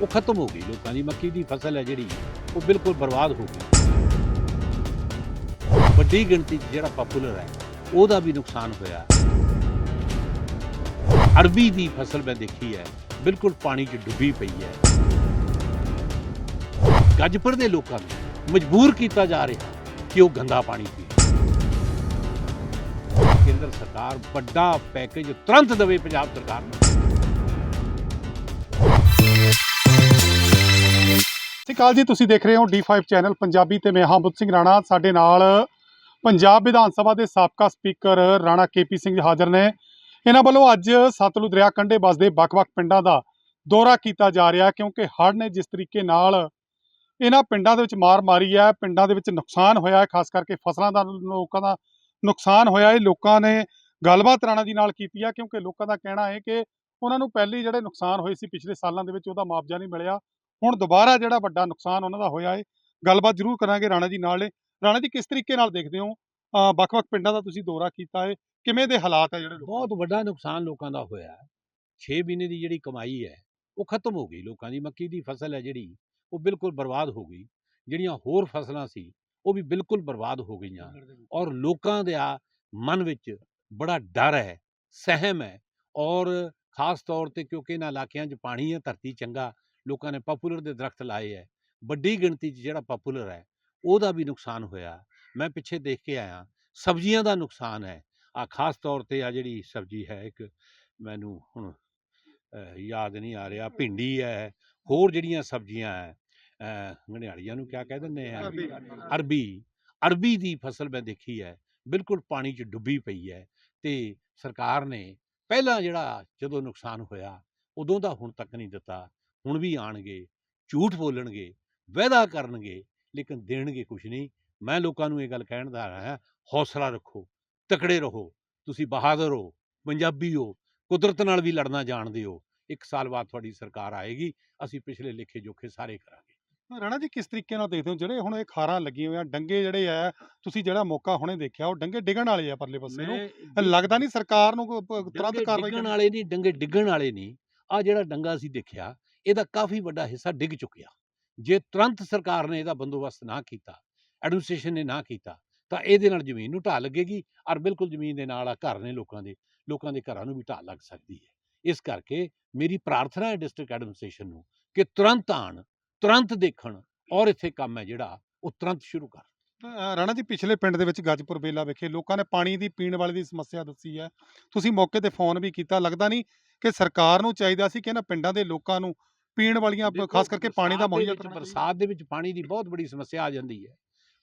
ਉਹ ਖਤਮ ਹੋ ਗਈ। ਲੋਕਾਂ ਦੀ ਮੱਕੀ ਦੀ ਫਸਲ ਹੈ ਜਿਹੜੀ, ਉਹ ਬਿਲਕੁਲ ਬਰਬਾਦ ਹੋ ਗਈ। ਵੱਡੀ ਗਿਣਤੀ 'ਚ ਜਿਹੜਾ ਪਪੂਲਰ ਹੈ, ਉਹਦਾ ਵੀ ਨੁਕਸਾਨ ਹੋਇਆ। ਅਰਬੀ ਦੀ ਫਸਲ ਮੈਂ ਦੇਖੀ ਹੈ, ਬਿਲਕੁਲ ਪਾਣੀ 'ਚ ਡੁੱਬੀ ਪਈ ਹੈ। ਗੱਜਪੁਰ ਦੇ ਲੋਕਾਂ ਨੂੰ ਮਜਬੂਰ ਕੀਤਾ ਜਾ ਰਿਹਾ ਕਿ ਉਹ ਗੰਦਾ ਪਾਣੀ ਪੀਣ। ਕੇਂਦਰ ਸਰਕਾਰ ਵੱਡਾ ਪੈਕੇਜ ਤੁਰੰਤ ਦੇਵੇ ਪੰਜਾਬ ਸਰਕਾਰ ਨੂੰ। ਸਤਿ ਸ਼੍ਰੀ ਅਕਾਲ ਜੀ, ਤੁਸੀਂ ਦੇਖ ਰਹੇ ਹੋ D5 ਚੈਨਲ ਪੰਜਾਬੀ ਤੇ ਮੈਂ ਹਾਂ ਬੁੱਧ ਸਿੰਘ ਰਾਣਾ। ਸਾਡੇ ਨਾਲ ਪੰਜਾਬ ਵਿਧਾਨ ਸਭਾ ਦੇ ਸਾਬਕਾ ਸਪੀਕਰ ਰਾਣਾ ਕੇਪੀ ਸਿੰਘ ਜੀ ਹਾਜ਼ਰ ਨੇ। ਇਹਨਾਂ ਵੱਲੋਂ ਅੱਜ ਸਤਲੁਜ ਦਰਿਆ ਕੰਢੇ ਵਸਦੇ ਵੱਖ-ਵੱਖ ਪਿੰਡਾਂ ਦਾ ਦੌਰਾ ਕੀਤਾ ਜਾ ਰਿਹਾ, ਕਿਉਂਕਿ ਹੜ੍ਹ ਨੇ ਜਿਸ ਤਰੀਕੇ ਨਾਲ ਇਹਨਾਂ ਪਿੰਡਾਂ ਦੇ ਵਿੱਚ ਮਾਰ ਮਾਰੀ ਹੈ, ਪਿੰਡਾਂ ਦੇ ਵਿੱਚ ਨੁਕਸਾਨ ਹੋਇਆ ਹੈ, ਖਾਸ ਕਰਕੇ ਫਸਲਾਂ ਦਾ ਲੋਕਾਂ ਦਾ ਨੁਕਸਾਨ ਹੋਇਆ ਹੈ। ਲੋਕਾਂ ਨੇ ਗੱਲਬਾਤ ਰਾਣਾ ਜੀ ਨਾਲ ਕੀਤੀ ਹੈ, ਕਿਉਂਕਿ ਲੋਕਾਂ ਦਾ ਕਹਿਣਾ ਹੈ ਕਿ ਉਹਨਾਂ ਨੂੰ ਪਹਿਲੀ ਜਿਹੜੇ ਨੁਕਸਾਨ ਹੋਏ ਸੀ ਪਿਛਲੇ ਸਾਲਾਂ ਦੇ ਵਿੱਚ, ਉਹਦਾ ਮੁਆਵਜ਼ਾ ਨਹੀਂ ਮਿਲਿਆ। ਹੁਣ ਦੁਬਾਰਾ ਜਿਹੜਾ ਵੱਡਾ ਨੁਕਸਾਨ ਉਹਨਾਂ ਦਾ ਹੋਇਆ ਹੈ ਗੱਲਬਾਤ ਜ਼ਰੂਰ ਕਰਾਂਗੇ ਰਾਣਾ ਜੀ ਨਾਲ ਰਾਣਾ ਜੀ ਕਿਸ ਤਰੀਕੇ ਨਾਲ ਦੇਖਦੇ ਹੋ? ਵੱਖ-ਵੱਖ ਪਿੰਡਾਂ ਦਾ ਤੁਸੀਂ ਦੌਰਾ ਕੀਤਾ ਹੈ ਕਿਵੇਂ ਦੇ ਹਾਲਾਤ ਹੈ ਜਿਹੜੇ ਬਹੁਤ ਵੱਡਾ ਨੁਕਸਾਨ ਲੋਕਾਂ ਦਾ ਹੋਇਆ। ਹੈ 6 ਮਹੀਨੇ ਦੀ ਜਿਹੜੀ ਕਮਾਈ ਹੈ ਉਹ ਖਤਮ ਹੋ ਗਈ ਲੋਕਾਂ ਦੀ ਮੱਕੀ ਦੀ ਫਸਲ ਹੈ ਜਿਹੜੀ ਉਹ ਬਿਲਕੁਲ ਬਰਬਾਦ ਹੋ ਗਈ। ਜਿਹੜੀਆਂ ਹੋਰ ਫਸਲਾਂ ਸੀ ਉਹ ਵੀ ਬਿਲਕੁਲ ਬਰਬਾਦ ਹੋ ਗਈਆਂ। ਔਰ ਲੋਕਾਂ ਦੇ ਆ ਮਨ ਵਿੱਚ ਬੜਾ ਡਰ ਹੈ ਸਹਿਮ ਹੈ। ਔਰ ਖਾਸ ਤੌਰ ਤੇ ਕਿਉਂਕਿ ਇਹਨਾਂ ਇਲਾਕਿਆਂ 'ਚ ਪਾਣੀ ਹੈ ਧਰਤੀ ਚੰਗਾ ਲੋਕਾਂ ਨੇ ਪਪੂਲਰ ਦੇ ਦਰਖਤ ਲਾਏ ਹੈ ਵੱਡੀ ਗਿਣਤੀ 'ਚ ਜਿਹੜਾ ਪਪੂਲਰ ਹੈ ਉਹਦਾ ਵੀ ਨੁਕਸਾਨ ਹੋਇਆ। ਮੈਂ ਪਿੱਛੇ ਦੇਖ ਕੇ ਆਇਆ ਸਬਜ਼ੀਆਂ ਦਾ ਨੁਕਸਾਨ ਹੈ ਆ ਖਾਸ ਤੌਰ ਤੇ ਆ ਜਿਹੜੀ ਸਬਜ਼ੀ ਹੈ ਇੱਕ ਮੈਨੂੰ ਹੁਣ ਯਾਦ ਨਹੀਂ ਆ ਰਿਹਾ ਭਿੰਡੀ ਹੈ ਹੋਰ ਜਿਹੜੀਆਂ ਸਬਜ਼ੀਆਂ ਹੈ ਅਹ, ਗੰਢਿਆੜੀਆਂ ਨੂੰ ਕਿਆ ਕਹਿ ਦਿੰਦੇ ਆ ਅਰਬੀ। ਅਰਬੀ। ਅਰਬੀ ਦੀ ਫਸਲ ਮੈਂ ਦੇਖੀ ਹੈ ਬਿਲਕੁਲ ਪਾਣੀ 'ਚ ਡੁੱਬੀ ਪਈ ਹੈ ਤੇ ਸਰਕਾਰ ਨੇ ਪਹਿਲਾਂ ਜਿਹੜਾ ਜਦੋਂ ਨੁਕਸਾਨ ਹੋਇਆ ਉਦੋਂ ਦਾ ਹੁਣ ਤੱਕ ਨਹੀਂ ਦਿੱਤਾ। ਹੁਣ ਵੀ ਆਣਗੇ ਝੂਠ ਬੋਲਣਗੇ ਵਾਅਦਾ ਕਰਨਗੇ ਲੇਕਿਨ ਦੇਣਗੇ ਕੁਝ ਨਹੀਂ। ਮੈਂ ਲੋਕਾਂ ਨੂੰ ਇਹ ਗੱਲ ਕਹਿਣ ਦਾ ਆਇਆ ਹੌਸਲਾ ਰੱਖੋ ਤਕੜੇ ਰਹੋ ਤੁਸੀਂ ਬਹਾਦਰ ਹੋ ਪੰਜਾਬੀ ਹੋ ਕੁਦਰਤ ਨਾਲ ਵੀ ਲੜਨਾ ਜਾਣਦੇ ਹੋ। ਇੱਕ ਸਾਲ ਬਾਅਦ ਤੁਹਾਡੀ ਸਰਕਾਰ ਆਏਗੀ ਅਸੀਂ ਪਿਛਲੇ ਲੇਖੇ ਜੋਖੇ ਸਾਰੇ ਕਰਾਂਗੇ। ਰਾਣਾ ਜੀ ਕਿਸ ਤਰੀਕੇ ਨਾਲ ਦੇਖਦੇ ਹੋ? ਜਿਹੜੇ ਹੁਣ ਇਹ ਖਾਰਾਂ ਲੱਗੀਆਂ ਹੋਈਆਂ ਡੰਗੇ ਜਿਹੜੇ ਆ ਤੁਸੀਂ ਜਿਹੜਾ ਮੌਕਾ ਹੁਣੇ ਦੇਖਿਆ ਉਹ ਡੰਗੇ ਡਿੱਗਣ ਵਾਲੇ ਆ ਪਰਲੇ ਪਾਸੇ ਨੂੰ। ਲੱਗਦਾ ਨਹੀਂ ਸਰਕਾਰ ਨੂੰ ਤੁਰੰਤ ਕਾਰਵਾਈ ਡਿੱਗਣ ਕਰਨੀ ਵਾਲੇ ਨਹੀਂ ਡੰਗੇ ਡਿੱਗਣ ਵਾਲੇ ਨਹੀਂ। ਆ ਜਿਹੜਾ ਡੰਗਾ ਅਸੀਂ ਦੇਖਿਆ ਇਹਦਾ ਕਾਫੀ ਵੱਡਾ ਹਿੱਸਾ ਡਿੱਗ ਚੁੱਕਿਆ। ਜੇ ਤੁਰੰਤ ਸਰਕਾਰ ਨੇ ਇਹਦਾ ਬੰਦੋਬਸਤ ਨਾ ਕੀਤਾ, ਐਡਮਿਨਿਸਟ੍ਰੇਸ਼ਨ ਨੇ ਨਾ ਕੀਤਾ, ਤਾਂ ਇਹਦੇ ਨਾਲ ਜ਼ਮੀਨ ਨੂੰ ਢਾਹ ਲੱਗੇਗੀ ਔਰ ਬਿਲਕੁਲ ਜ਼ਮੀਨ ਦੇ ਨਾਲ ਆ ਘਰ ਨੇ ਲੋਕਾਂ ਦੇ ਲੋਕਾਂ ਦੇ ਘਰਾਂ ਨੂੰ ਵੀ ਢਾਹ ਲੱਗ ਸਕਦੀ ਹੈ। ਇਸ ਕਰਕੇ ਮੇਰੀ ਪ੍ਰਾਰਥਨਾ ਹੈ ਡਿਸਟ੍ਰਿਕਟ ਐਡਮਿਨਿਸਟ੍ਰੇਸ਼ਨ ਨੂੰ ਕਿ ਤੁਰੰਤ ਆਣ ਤੁਰੰਤ ਦੇਖਣ ਔਰ ਇੱਥੇ ਕੰਮ ਹੈ ਜਿਹੜਾ, ਉਹ ਤੁਰੰਤ ਸ਼ੁਰੂ ਕਰ ਰਾਣਾ ਜੀ, ਪਿਛਲੇ ਪਿੰਡ ਦੇ ਵਿੱਚ ਗੱਜਪੁਰ ਬੇਲਾ ਵਿਖੇ ਲੋਕਾਂ ਨੇ ਪਾਣੀ ਦੀ, ਪੀਣ ਵਾਲੇ ਦੀ ਸਮੱਸਿਆ ਦੱਸੀ ਹੈ। ਤੁਸੀਂ ਮੌਕੇ ਤੇ ਫੋਨ ਵੀ ਕੀਤਾ, ਲੱਗਦਾ ਨਹੀਂ ਕਿ ਸਰਕਾਰ ਨੂੰ ਚਾਹੀਦਾ ਸੀ ਕਿ ਇਹਨਾਂ ਪਿੰਡਾਂ ਦੇ ਲੋਕਾਂ ਨੂੰ ਪੀਣ ਵਾਲੀਆਂ ਖਾਸ ਕਰਕੇ ਪਾਣੀ ਦਾ ਮੁਹੱਈਆ। ਬਰਸਾਤ ਦੇ ਵਿੱਚ ਪਾਣੀ ਦੀ ਬਹੁਤ ਬੜੀ ਸਮੱਸਿਆ ਆ ਜਾਂਦੀ ਹੈ।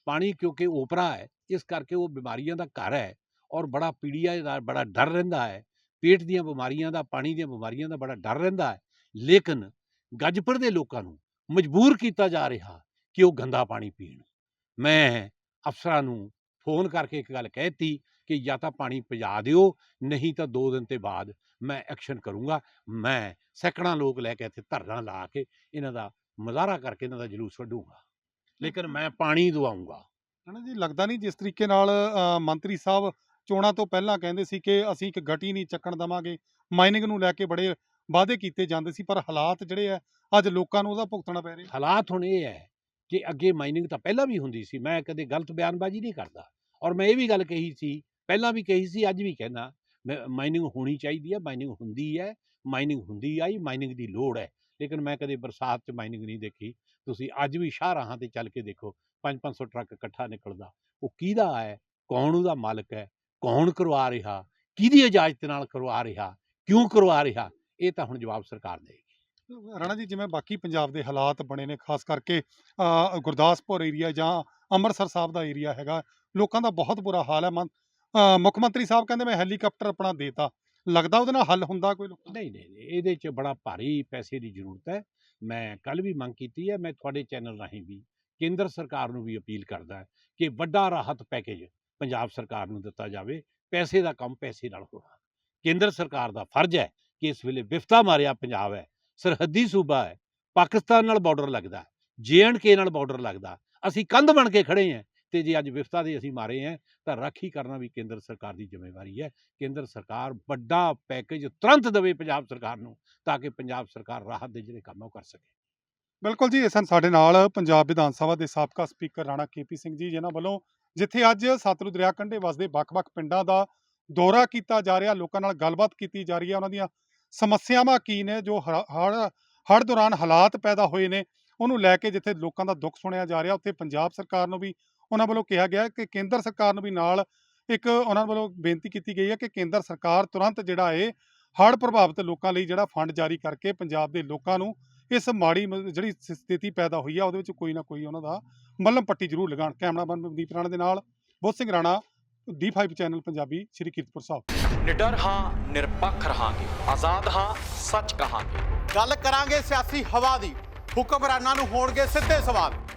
ਪਾਣੀ ਕਿਉਂਕਿ ਓਪਰਾ ਹੈ ਇਸ ਕਰਕੇ ਉਹ ਬਿਮਾਰੀਆਂ ਦਾ ਘਰ ਹੈ ਔਰ ਬੜਾ ਪੀੜੀਆ ਦਾ ਬੜਾ ਡਰ ਰਹਿੰਦਾ ਹੈ। ਪੇਟ ਦੀਆਂ ਬਿਮਾਰੀਆਂ ਦਾ ਪਾਣੀ ਦੀਆਂ ਬਿਮਾਰੀਆਂ ਦਾ ਬੜਾ ਡਰ ਰਹਿੰਦਾ ਹੈ। ਲੇਕਿਨ ਗੱਜਪੁਰ ਦੇ ਲੋਕਾਂ ਨੂੰ ਮਜਬੂਰ ਕੀਤਾ ਜਾ ਰਿਹਾ ਕਿ ਉਹ ਗੰਦਾ ਪਾਣੀ ਪੀਣ। ਮੈਂ ਅਫਸਰਾਂ ਨੂੰ ਫੋਨ ਕਰਕੇ ਇੱਕ ਗੱਲ ਕਹਿਤੀ ਕਿ ਜਾਂ ਤਾਂ ਪਾਣੀ ਪਜਾ ਦਿਓ ਨਹੀਂ ਤਾਂ 2 ਦਿਨ ਤੇ ਬਾਅਦ ਮੈਂ ਐਕਸ਼ਨ ਕਰੂੰਗਾ। ਮੈਂ ਸੈਂਕੜਾਂ ਲੋਕ ਲੈ ਕੇ ਇੱਥੇ ਧਰਨਾ ਲਾ ਕੇ ਇਹਨਾਂ ਦਾ ਮੁਜ਼ਾਹਰਾ ਕਰਕੇ ਇਹਨਾਂ ਦਾ ਜਲੂਸ ਕੱਢੂੰਗਾ। ਲੇਕਿਨ ਮੈਂ ਪਾਣੀ ਦਵਾਉਂਗਾ ਰਾਣਾ ਜੀ ਲੱਗਦਾ ਨਹੀਂ ਜਿਸ ਤਰੀਕੇ ਨਾਲ ਮੰਤਰੀ ਸਾਹਿਬ ਚੋਣਾਂ ਤੋਂ ਪਹਿਲਾਂ ਕਹਿੰਦੇ ਸੀ ਕਿ ਅਸੀਂ ਇੱਕ ਗਟੀ ਨਹੀਂ ਚੱਕਣ ਦਵਾਂਗੇ। ਮਾਈਨਿੰਗ ਨੂੰ ਲੈ ਕੇ ਬੜੇ ਵਾਅਦੇ ਕੀਤੇ ਜਾਂਦੇ ਸੀ ਪਰ ਹਾਲਾਤ ਜਿਹੜੇ ਆ ਅੱਜ ਲੋਕਾਂ ਨੂੰ ਉਹਦਾ ਭੁਗਤਣਾ ਪੈ ਰਿਹਾ। ਹਾਲਾਤ ਹੁਣ ਇਹ ਹੈ ਕਿ ਅੱਗੇ ਮਾਈਨਿੰਗ ਤਾਂ ਪਹਿਲਾਂ ਵੀ ਹੁੰਦੀ ਸੀ। ਮੈਂ ਕਦੇ ਗਲਤ ਬਿਆਨਬਾਜ਼ੀ ਨਹੀਂ ਕਰਦਾ। ਔਰ ਮੈਂ ਇਹ ਵੀ ਗੱਲ ਕਹੀ ਸੀ ਪਹਿਲਾਂ ਵੀ ਕਹੀ ਸੀ, ਅੱਜ ਵੀ ਕਹਿਣਾ ਮਾਈਨਿੰਗ ਹੋਣੀ ਚਾਹੀਦੀ ਹੈ ਮਾਈਨਿੰਗ ਹੁੰਦੀ ਹੈ ਮਾਈਨਿੰਗ ਹੁੰਦੀ ਆਈ ਮਾਈਨਿੰਗ ਦੀ ਲੋੜ ਹੈ। ਲੇਕਿਨ ਮੈਂ ਕਦੇ ਬਰਸਾਤ 'ਚ ਮਾਈਨਿੰਗ ਨਹੀਂ ਦੇਖੀ। ਤੁਸੀਂ ਅੱਜ ਵੀ ਸ਼ਾਹਰਾਹਾਂ ਤੇ ਚੱਲ ਕੇ ਦੇਖੋ 5-500 ਟਰੱਕ ਇਕੱਠਾ ਨਿਕਲਦਾ। ਉਹ ਕਿਹਦਾ ਹੈ? ਕੌਣ ਉਹਦਾ ਮਾਲਕ ਹੈ? ਕੌਣ ਕਰਵਾ ਰਿਹਾ? ਕਿਹਦੀ ਇਜਾਜ਼ਤ ਨਾਲ ਕਰਵਾ ਰਿਹਾ? ਕਿਉਂ ਕਰਵਾ ਰਿਹਾ? ਇਹ ਤਾਂ ਹੁਣ ਜਵਾਬ ਸਰਕਾਰ ਦੇਗੀ ਰਾਣਾ ਜੀ, ਜਿਵੇਂ ਬਾਕੀ ਪੰਜਾਬ ਦੇ ਹਾਲਾਤ ਬਣੇ ਨੇ, ਖਾਸ ਕਰਕੇ ਗੁਰਦਾਸਪੁਰ ਏਰੀਆ ਜਾਂ ਅੰਮ੍ਰਿਤਸਰ ਸਾਹਿਬ ਦਾ ਏਰੀਆ ਹੈਗਾ, ਲੋਕਾਂ ਦਾ ਬਹੁਤ ਬੁਰਾ ਹਾਲ ਹੈ। ਮਨ- ਮੁੱਖ ਮੰਤਰੀ ਸਾਹਿਬ ਕਹਿੰਦੇ ਮੈਂ ਹੈਲੀਕਾਪਟਰ ਆਪਣਾ ਦੇਤਾ। ਲੱਗਦਾ ਉਹਦੇ ਨਾਲ ਹੱਲ ਹੁੰਦਾ ਕੋਈ ਨਹੀਂ ਨਹੀਂ ਨਹੀਂ, ਇਹਦੇ 'ਚ ਬੜਾ ਭਾਰੀ ਪੈਸੇ ਦੀ ਜ਼ਰੂਰਤ ਹੈ। ਮੈਂ ਕੱਲ ਵੀ ਮੰਗ ਕੀਤੀ ਹੈ ਮੈਂ ਤੁਹਾਡੇ ਚੈਨਲ ਰਾਹੀਂ ਵੀ ਕੇਂਦਰ ਸਰਕਾਰ ਨੂੰ ਵੀ ਅਪੀਲ ਕਰਦਾ ਹੈ ਕਿ ਵੱਡਾ ਰਾਹਤ ਪੈਕੇਜ ਪੰਜਾਬ ਸਰਕਾਰ ਨੂੰ ਦਿੱਤਾ ਜਾਵੇ। ਪੈਸੇ ਦਾ ਕੰਮ ਪੈਸੇ ਨਾਲ ਹੋਣਾ। ਕੇਂਦਰ ਸਰਕਾਰ ਦਾ ਫਰਜ਼ ਹੈ ਕਿ ਇਸ ਵੇਲੇ ਵਿਫਤਾ ਮਾਰਿਆ ਪੰਜਾਬ ਹੈ ਸਰਹੱਦੀ ਸੂਬਾ ਹੈ ਪਾਕਿਸਤਾਨ ਨਾਲ ਬਾਰਡਰ ਲੱਗਦਾ ਕੇ ਨਾਲ ਬਾਰਡਰ ਲੱਗਦਾ ਅਸੀਂ ਕੰਧ ਬਣ ਕੇ ਖੜੇ ਹਾਂ। ਤੇ ਜੇ ਅੱਜ ਵਿਫਤਾ ਦੇ ਅਸੀਂ ਮਾਰੇ ਹਾਂ, ਤਾਂ ਰਾਖੀ ਕਰਨਾ ਵੀ ਕੇਂਦਰ ਸਰਕਾਰ ਦੀ ਜ਼ਿੰਮੇਵਾਰੀ ਹੈ। ਕੇਂਦਰ ਸਰਕਾਰ ਵੱਡਾ ਪੈਕੇਜ ਤੁਰੰਤ ਦੇਵੇ ਪੰਜਾਬ ਸਰਕਾਰ ਨੂੰ, ਤਾਂ ਕਿ ਪੰਜਾਬ ਸਰਕਾਰ ਰਾਹਤ ਦੇ ਜਿਹੜੇ ਕੰਮ ਉਹ ਕਰ ਸਕੇ। ਬਿਲਕੁਲ ਜੀ ਇਸਨ ਸਾਡੇ ਨਾਲ ਪੰਜਾਬ ਵਿਧਾਨ ਸਭਾ ਦੇ ਸਾਬਕਾ ਸਪੀਕਰ ਰਾਣਾ ਕੇਪੀ ਸਿੰਘ ਜੀ, ਜਿਨ੍ਹਾਂ ਵੱਲੋਂ ਜਿੱਥੇ ਅੱਜ ਸਤਲੁਜ ਦਰਿਆ ਕੰਢੇ ਵਸਦੇ ਵੱਖ-ਵੱਖ ਪਿੰਡਾਂ ਦਾ ਦੌਰਾ ਕੀਤਾ ਜਾ ਰਿਹਾ, ਲੋਕਾਂ ਨਾਲ ਗੱਲਬਾਤ ਕੀਤੀ ਜਾ ਰਹੀ ਹੈ, ਉਹਨਾਂ ਦੀਆਂ ਸਮੱਸਿਆਵਾਂ ਕੀ ਨੇ, ਜੋ ਹੜ ਹੜ੍ਹ ਦੌਰਾਨ ਹਾਲਾਤ ਪੈਦਾ ਹੋਏ ਨੇ, ਉਹਨੂੰ ਲੈ ਕੇ ਜਿੱਥੇ ਲੋਕਾਂ ਦਾ ਦੁੱਖ ਸੁਣਿਆ ਜਾ ਰਿਹਾ, ਉੱਥੇ ਪੰਜਾਬ ਸਰਕਾਰ ਨੂੰ ਵੀ ਉਹਨਾਂ ਵੱਲੋਂ ਕਿਹਾ ਗਿਆ ਹੈ ਕਿ ਕੇਂਦਰ ਸਰਕਾਰ ਨੂੰ ਵੀ ਨਾਲ ਇੱਕ ਉਹਨਾਂ ਵੱਲੋਂ ਬੇਨਤੀ ਕੀਤੀ ਗਈ ਹੈ ਕਿ ਕੇਂਦਰ ਸਰਕਾਰ ਤੁਰੰਤ ਜਿਹੜਾ ਇਹ ਹੜ੍ਹ ਪ੍ਰਭਾਵਿਤ ਲੋਕਾਂ ਲਈ ਜਿਹੜਾ ਫੰਡ ਜਾਰੀ ਕਰਕੇ ਪੰਜਾਬ ਦੇ ਲੋਕਾਂ ਨੂੰ ਇਸ ਮਾੜੀ ਮ- ਜਿਹੜੀ ਸਥਿਤੀ ਪੈਦਾ ਹੋਈ ਆ ਉਹਦੇ ਵਿੱਚ ਕੋਈ ਨਾ ਕੋਈ ਉਹਨਾਂ ਦਾ ਮੱਲਮ ਪੱਟੀ ਜ਼ਰੂਰ ਲਗਾਉਣ। ਕੈਮਰਾਮੈਨ ਮਨਦੀਪ ਰਾਣਾ ਦੇ ਨਾਲ ਬੋਧ ਸਿੰਘ ਰਾਣਾ D5 ਚੈਨਲ ਪੰਜਾਬੀ ਸ਼੍ਰੀ ਕੀਰਤਪੁਰ ਸਾਹਿਬ। ਨਿਡਰ ਹਾਂ ਨਿਰਪੱਖ ਰਹਾਂਗੇ। ਆਜ਼ਾਦ ਹਾਂ ਸੱਚ ਕਹਾਂਗੇ। ਗੱਲ ਕਰਾਂਗੇ ਸਿਆਸੀ ਹਵਾ ਦੀ। ਹੁਕਮਰਾਨਾਂ ਨੂੰ ਹੋਣਗੇ ਸਿੱਧੇ ਸਵਾਲ।